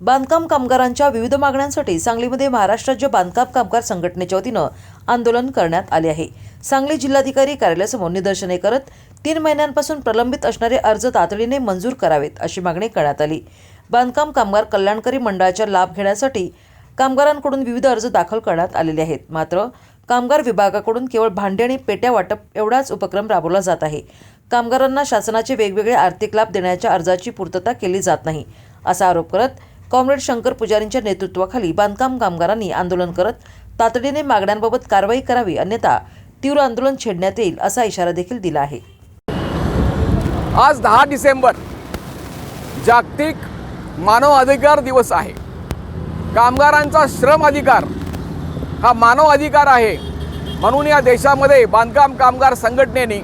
बांधकाम कामगारांच्या विविध मागण्यांसाठी सांगलीमध्ये महाराष्ट्र राज्य बांधकाम कामगार संघटनेच्या वतीनं आंदोलन करण्यात आले आहे. सांगली जिल्हाधिकारी कार्यालयासमोर निदर्शने करत तीन महिन्यांपासून प्रलंबित असणारे अर्ज तातडीने मंजूर करावेत अशी मागणी करण्यात आली. बांधकाम कामगार कल्याणकारी मंडळाचा लाभ घेण्यासाठी कामगारांकडून विविध अर्ज दाखल करण्यात आलेले आहेत. मात्र कामगार विभागाकडून केवळ भांडे आणि पेट्या वाटप एवढाच उपक्रम राबवला जात आहे. कामगारांना शासनाचे वेगवेगळे आर्थिक लाभ देण्याच्या अर्जाची पूर्तता केली जात नाही असा आरोप करत कॉम्रेड शंकर पुजारींच्या नेतृत्वाखाली बांधकाम कामगारांनी आंदोलन करत तातडीने मागण्यांबाबत कारवाई करावी अन्यथा तीव्र आंदोलन छेडण्यात येईल असा इशारा देखील दिला आहे. आज दहा डिसेंबर जागतिक मानव अधिकार दिवस आहे. कामगारांचा श्रम अधिकार हा मानव अधिकार आहे म्हणून या देशामध्ये बांधकाम कामगार संघटनेने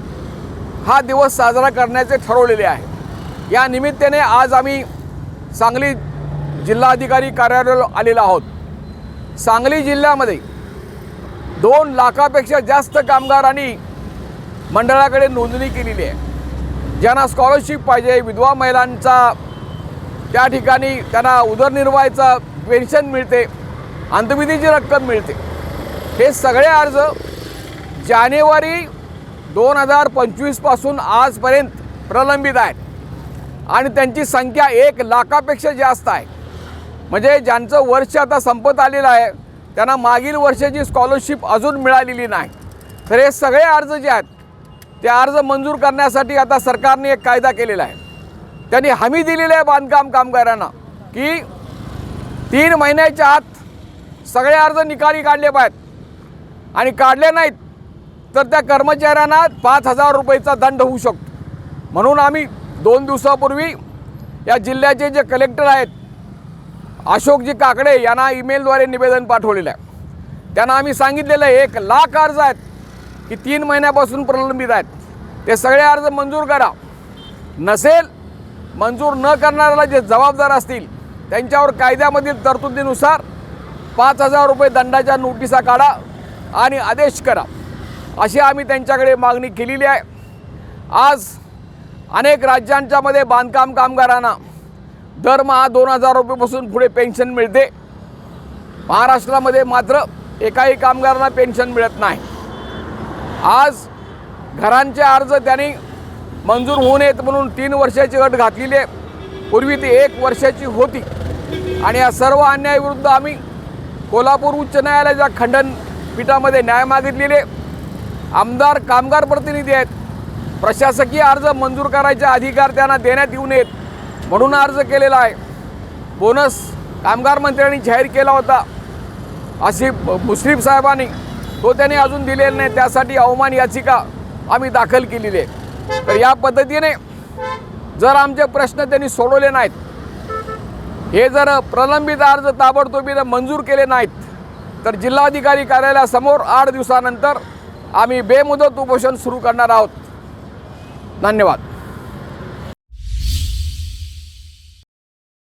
हा दिवस साजरा करण्याचे ठरवलेले आहे. या निमित्ताने आज आम्ही सांगली जिल्हाधिकारी कार्यालयाला आलेलो आहोत. सांगली जिल्ह्यामध्ये दोन लाखापेक्षा जास्त कामगारांनी मंडळाकडे नोंदणी केलेली आहे. ज्यांना स्कॉलरशिप पाहिजे विधवा महिलांचा त्या ठिकाणी त्यांना उदरनिर्वाहाचं पेन्शन मिळते अंतविधीची रक्कम मिळते. हे सगळे अर्ज जानेवारी दोन हजार पंचवीसपासून आजपर्यंत प्रलंबित आहेत. आणि त्यांची संख्या एक लाखापेक्षा जास्त आहे. म्हणजे ज्यांचं वर्ष आता संपत आलेलं आहे त्यांना मागील वर्षाची स्कॉलरशिप अजून मिळालेली नाही. तर हे सगळे अर्ज जे आहेत ते अर्ज मंजूर करण्यासाठी आता सरकारने एक कायदा केलेला आहे. त्यांनी हमी दिलेली आहे बांधकाम कामगारांना की तीन महिन्याच्या आत सगळे अर्ज निकाली काढले पाहिजेत. आणि काढले नाहीत तर त्या कर्मचाऱ्यांना पाच हजार रुपयेचा दंड होऊ शकतो. म्हणून आम्ही दोन दिवसापूर्वी या जिल्ह्याचे जे कलेक्टर आहेत अशोकजी काकडे यांना ईमेलद्वारे निवेदन पाठवलेलं आहे. त्यांना आम्ही सांगितलेलं आहे एक लाख अर्ज आहेत की तीन महिन्यापासून प्रलंबित आहेत. ते सगळे अर्ज मंजूर करा. नसेल मंजूर न करणाऱ्याला जे जबाबदार असतील त्यांच्यावर कायद्यामधील तरतुदीनुसार पाच हजार रुपये दंडाच्या नोटिसा काढा आणि आदेश करा. अशी आम्ही त्यांच्याकडे मागणी केलेली आहे. आज अनेक राज्यांच्यामध्ये बांधकाम कामगारांना दरमहा दोन हजार रुपयेपासून पुढे पेन्शन मिळते. महाराष्ट्रामध्ये मात्र एकाही कामगारांना पेन्शन मिळत नाही. आज घरांचे अर्ज त्यांनी मंजूर होऊ नयेत म्हणून तीन वर्षाची अट घातलेली आहे. पूर्वी ती एक वर्षाची होती. आणि या सर्व अन्यायाविरुद्ध आम्ही कोल्हापूर उच्च न्यायालयाच्या खंडनपीठामध्ये न्याय मागितलेले आमदार कामगार प्रतिनिधी आहेत. प्रशासकीय अर्ज मंजूर करायचे अधिकार त्यांना देण्यात येऊ नयेत. म्हणून अर्ज केलेला आहे. बोनस कामगार मंत्र्यांनी जाहीर केला होता. अशी मुश्रीफ साहेबांनी तो त्यांनी अजून दिलेला नाही त्यासाठी अवमान याचिका आम्ही दाखल केलेली आहे. तर या पद्धतीने जर आमचे प्रश्न त्यांनी सोडवले नाहीत हे जर प्रलंबित अर्ज ताबडतोबी मंजूर केले नाहीत तर जिल्हाधिकारी कार्यालयासमोर आठ दिवसानंतर आम्ही बेमुदत उपोषण सुरू करणार आहोत. धन्यवाद.